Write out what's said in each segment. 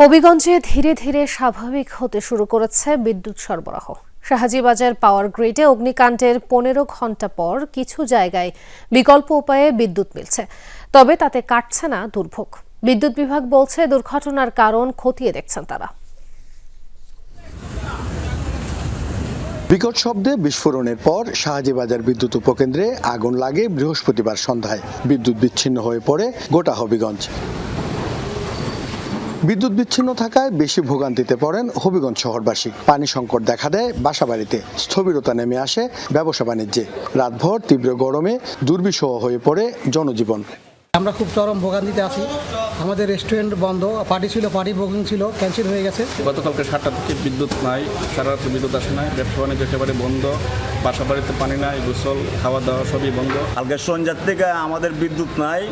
হবিগঞ্জে ধীরে ধীরে স্বাভাবিক হতে শুরু করেছে বিদ্যুৎ সরবরাহ। শাহাজিবাজার পাওয়ার গ্রিডে অগ্নিকাণ্ডের পনেরো ঘণ্টা পর কিছু জায়গায় বিকল্প উপায়ে বিদ্যুৎ মিলছে, তবে তাতে কাটছে না দুর্ভোগ। বিদ্যুৎ বিভাগ বলছে দুর্ঘটনার কারণ খতিয়ে দেখছেন তারা। বিকট শব্দে বিস্ফোরণের পর শাহজিবাজার বিদ্যুৎ উপকেন্দ্রে আগুন লাগে বৃহস্পতিবার সন্ধ্যায়। বিদ্যুৎ বিচ্ছিন্ন হয়ে পড়ে গোটা হবিগঞ্জ। বিদ্যুৎ বিচ্ছিন্ন থাকায় বেশি ভোগান্তিতে পড়েন হবিগঞ্জ শহরবাসী। পানি সংকট দেখা দেয় বাসাবাড়িতে। স্থবিরতা নেমে আসে ব্যবসা বাণিজ্যে। রাতভর তীব্র গরমে দুর্বিষহ হয়ে পড়ে জনজীবন। আমরা খুব চরম ভোগান্তিতে আছি। আমাদের রেস্টুরেন্ট বন্ধ পার্টি ছিল পার্টি বুকিং ছিল ক্যান্সেল হয়ে গেছে। গতকালকে সাতটা থেকে বিদ্যুৎ নাই সারা রাত বিদ্যুৎ আসে নাই ব্যবসা বাণিজ্য একেবারে বন্ধ বাসা বাড়িতে পানি নাই গোসল খাওয়া দাওয়া সবই বন্ধ। কালকে সন্ধ্যার থেকে আমাদের বিদ্যুৎ নাই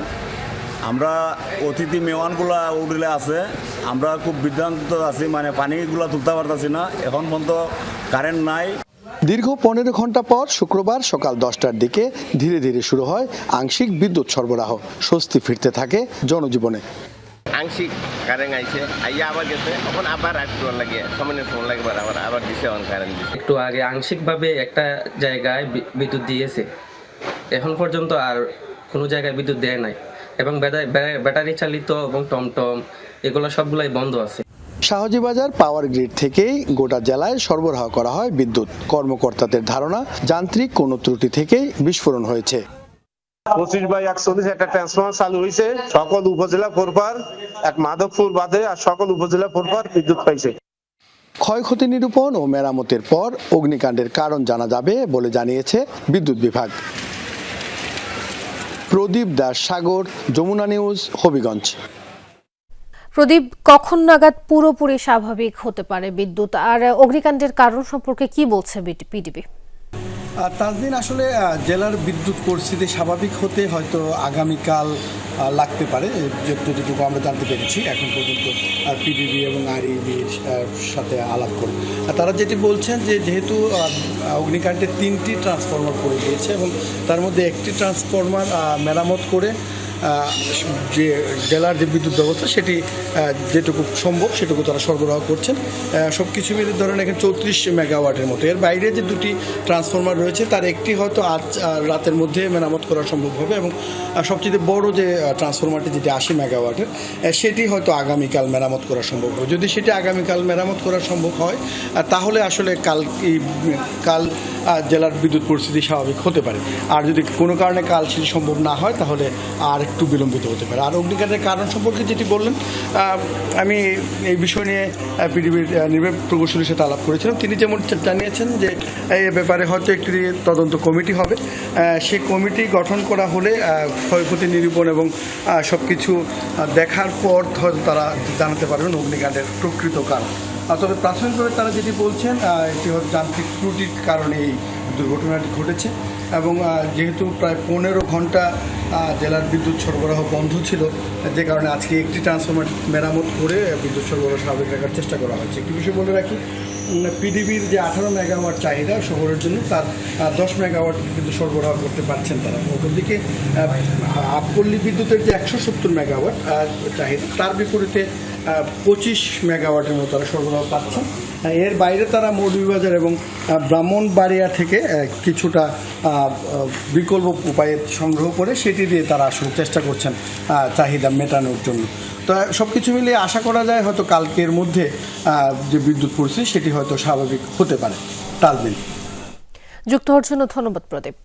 আমরা অতিথি মেওয়ানগুলা উঠলে আছে। আমরা খুব বিভ্রান্ত আছি মানে পানিগুলা তুলতে পারতেছি না। এখন পর্যন্ত কারেন্ট নাই। দীর্ঘ পনেরো ঘণ্টা পর শুক্রবার সকাল দশটার দিকে ধীরে ধীরে শুরু হয় আংশিক বিদ্যুৎ সরবরাহ। স্বস্তি ফিরতে থাকে জনজীবনে। আংশিক কারেন্ট আইছে আইয়া আবার গেছে। তখন আবার একটু লাগে সামান্য সময় লাগবে আবার আবার দিছে অন কারেন্ট দিছে। একটু আগে আংশিকভাবে একটা জায়গায় বি- বিদ্যুৎ দিয়েছে। এখন পর্যন্ত আর কোনো জায়গায় বিদ্যুৎ দেয় নাই। এবং ব্যাটা- ব্যাটা- ব্যাটারি চালিত এবং টমটম এগুলো সবগুলাই বন্ধ আছে। শাহজিবাজার পাওয়ার গ্রিড থেকেই গোটা জেলায় সরবরাহ করা হয় বিদ্যুৎ। কর্মকর্তাদের ধারণা যান্ত্রিক কোনো ত্রুটি থেকেই বিস্ফোরণ হয়েছে। পঁচিশ বাই একচল্লিশ একটা ট্রান্সফরমার চালু হয়েছে। সকল উপজেলা ফোরপার এক মাধবপুর বাদে আর সকল উপজেলা ফোরপার বিদ্যুৎ পাইছে। ক্ষয়ক্ষতি নিরূপণ ও মেরামতের পর অগ্নিকাণ্ডের কারণ জানা যাবে বলে জানিয়েছে বিদ্যুৎ বিভাগ। প্রদীপ দাস সাগর, যমুনা নিউজ, হবিগঞ্জ। প্রদীপ, কখন নাগাদ পুরোপুরি স্বাভাবিক হতে পারে বিদ্যুৎ? আর অগ্নিকাণ্ডের কারণ সম্পর্কে কি বলছে পিডিবি তাজদিন আসলে জেলার বিদ্যুৎ পরিস্থিতি স্বাভাবিক হতে হয়তো আগামীকাল লাগতে পারে। যতটুকু আমরা জানতে পেরেছি, এখন পর্যন্ত পিডিবি এবং আরইবির সাথে আলাপ করে। তারা যেটি বলছেন যে, যেহেতু অগ্নিকাণ্ডে তিনটি ট্রান্সফরমার করে দিয়েছে এবং তার মধ্যে একটি ট্রান্সফরমার মেরামত করে যে জেলার যে বিদ্যুৎ ব্যবস্থা সেটি যেটুকু সম্ভব সেটুকু তারা সরবরাহ করছেন। সব কিছু মিলে ধরেন এখানে চৌত্রিশ মেগাওয়াটের মতো। এর বাইরে যে দুটি ট্রান্সফরমার রয়েছে, তার একটি হয়তো আজ রাতের মধ্যে মেরামত করা সম্ভব হবে এবং সবচেয়ে বড় যে ট্রান্সফরমারটি যেটি আশি মেগাওয়াটের সেটি হয়তো আগামীকাল মেরামত করা সম্ভব হবে। যদি সেটি আগামীকাল মেরামত করা সম্ভব হয় তাহলে আসলে কাল কাল জেলার বিদ্যুৎ পরিস্থিতি স্বাভাবিক হতে পারে। আর যদি কোনো কারণে কাল সেটি সম্ভব না হয়, তাহলে আর একটু বিলম্বিত হতে পারে। আর অগ্নিকাণ্ডের কারণ সম্পর্কে যেটি বললেন আমি এই বিষয় নিয়ে পিডিবির নির্বাহী প্রকৌশলীর সাথে আলাপ করেছিলাম। তিনি যেমন জানিয়েছেন যে, এই ব্যাপারে হয়তো একটি তদন্ত কমিটি হবে। সেই কমিটি গঠন করা হলে ক্ষয়ক্ষতি নিরূপণ এবং সব কিছু দেখার পর হয়তো তারা জানাতে পারবেন অগ্নিকাণ্ডের প্রকৃত কারণ। তবে প্রাথমিকভাবে তারা যেটি বলছেন এটি হয়তো যান্ত্রিক ত্রুটির কারণে এই দুর্ঘটনাটি ঘটেছে এবং যেহেতু প্রায় পনেরো ঘণ্টা জেলার বিদ্যুৎ সরবরাহ বন্ধ ছিল, যে কারণে আজকে একটি ট্রান্সফরমার মেরামত করে বিদ্যুৎ সরবরাহ স্বাভাবিক রাখার চেষ্টা করা হয়েছে। একটি বিষয় বলে রাখি পিডিবির যে আঠারো মেগাওয়াট চাহিদা শহরের জন্য, তার দশ মেগাওয়াট কিন্তু সরবরাহ করতে পারছেন তারা। অপরদিকে আপপল্লী বিদ্যুতের যে একশো সত্তর মেগাওয়াট চাহিদা, তার বিপরীতে পঁচিশ মেগাওয়াটের মতো তারা সরবরাহ পাচ্ছেন এর বাইরে তারা মৌলভীবাজার এবং ব্রাহ্মণবাড়িয়া থেকে কিছুটা বিকল্প উপায়ে সংগ্রহ করে সেটি দিয়ে তারা আসলে চেষ্টা করছেন চাহিদা মেটানোর জন্য। তো সব কিছু মিলিয়ে আশা করা যায় হয়তো কালকের মধ্যে যে বিদ্যুৎ পরিস্থিতি সেটি হয়তো স্বাভাবিক হতে পারে। তালবিল যুক্ত হওয়ার জন্য ধন্যবাদ প্রদীপ।